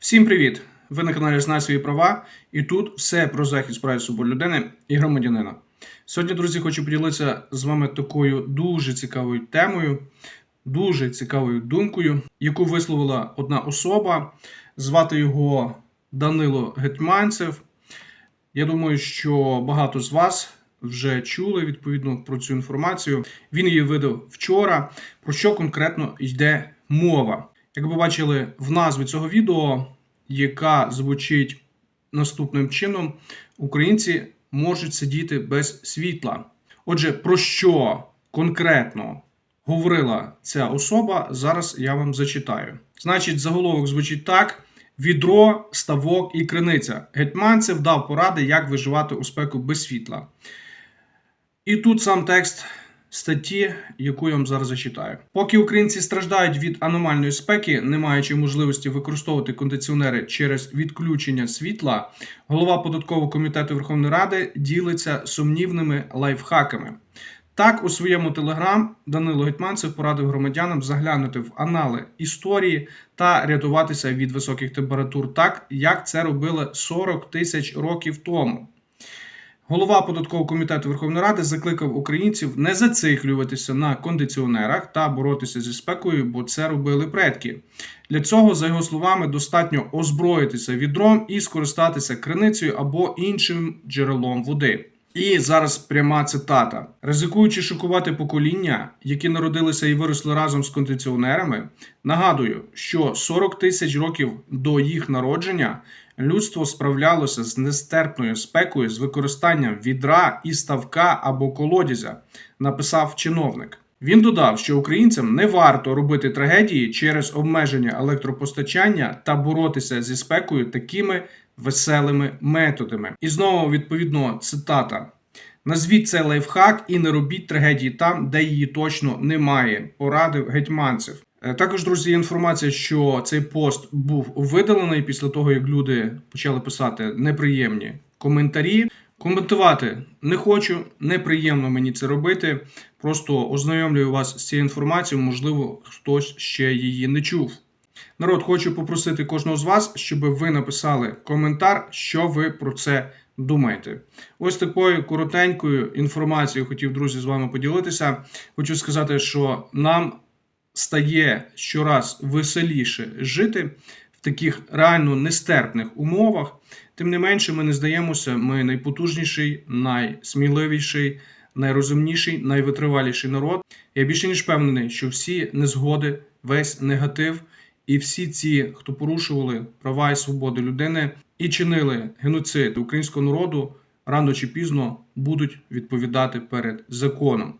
Всім привіт! Ви на каналі Знай свої права, і тут все про захист прав свобод людини і громадянина. Сьогодні, друзі, хочу поділитися з вами такою дуже цікавою темою, дуже цікавою думкою, яку висловила одна особа. Звати його Данило Гетьманцев. Я думаю, що багато з вас вже чули відповідно про цю інформацію. Він її видав вчора. Про що конкретно йде мова? Як ви бачили в назві цього відео, яка звучить наступним чином: українці можуть сидіти без світла. Отже, про що конкретно говорила ця особа, зараз я вам зачитаю. Значить, заголовок звучить так: відро, ставок і криниця. Гетьманцев дав поради, як виживати у спеку без світла. І тут сам текст статті, яку я вам зараз зачитаю. Поки українці страждають від аномальної спеки, не маючи можливості використовувати кондиціонери через відключення світла, голова податкового комітету Верховної Ради ділиться сумнівними лайфхаками. Так, у своєму телеграм Данило Гетьманцев порадив громадянам заглянути в анали історії та рятуватися від високих температур, так як це робили 40 тисяч років тому. Голова податкового комітету Верховної Ради закликав українців не зациклюватися на кондиціонерах та боротися зі спекою, бо це робили предки. Для цього, за його словами, достатньо озброїтися відром і скористатися криницею або іншим джерелом води. І зараз пряма цитата: ризикуючи шокувати покоління, які народилися і виросли разом з кондиціонерами, нагадую, що 40 тисяч років до їх народження людство справлялося з нестерпною спекою з використанням відра і ставка або колодязя, написав чиновник. Він додав, що українцям не варто робити трагедії через обмеження електропостачання та боротися зі спекою такими веселими методами. І знову відповідно цитата. Назвіть це лайфхак і не робіть трагедії там, де її точно немає. Порадив гетьманцев. Е, Також, друзі, інформація, що цей пост був видалений після того, як люди почали писати неприємні коментарі. Коментувати не хочу, неприємно мені це робити. Просто ознайомлюю вас з цією інформацією, можливо, хтось ще її не чув. Народ, хочу попросити кожного з вас, щоб ви написали коментар, що ви про це думаєте. Ось такою коротенькою інформацією хотів, друзі, з вами поділитися. Хочу сказати, що нам стає щораз веселіше жити таких реально нестерпних умовах. Тим не менше, ми не здаємося, ми найпотужніший, найсміливіший, найрозумніший, найвитриваліший народ. Я більше ніж впевнений, що всі незгоди, весь негатив і всі ці, хто порушували права і свободи людини і чинили геноцид українського народу, рано чи пізно будуть відповідати перед законом.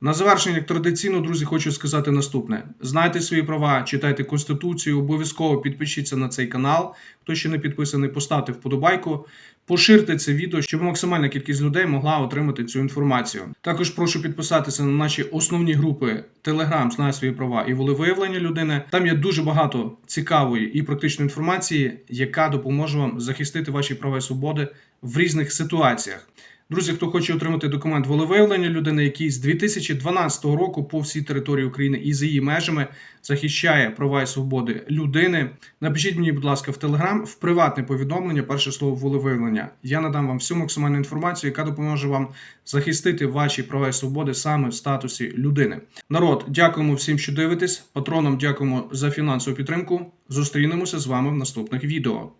На завершення, як традиційно, друзі, хочу сказати наступне: знайте свої права, читайте конституцію, обов'язково підпишіться на цей канал. Хто ще не підписаний, поставте вподобайку, поширте це відео, щоб максимальна кількість людей могла отримати цю інформацію. Також прошу підписатися на наші основні групи Telegram «Знай свої права і волевиявлення людини. Там є дуже багато цікавої і практичної інформації, яка допоможе вам захистити ваші права і свободи в різних ситуаціях. Друзі, хто хоче отримати документ волевиявлення людини, який з 2012 року по всій території України і за її межами захищає права і свободи людини, напишіть мені, будь ласка, в Телеграм в приватне повідомлення, перше слово волевиявлення. Я надам вам всю максимальну інформацію, яка допоможе вам захистити ваші права і свободи саме в статусі людини. Народ, дякуємо всім, що дивитесь. Патронам дякуємо за фінансову підтримку. Зустрінемося з вами в наступних відео.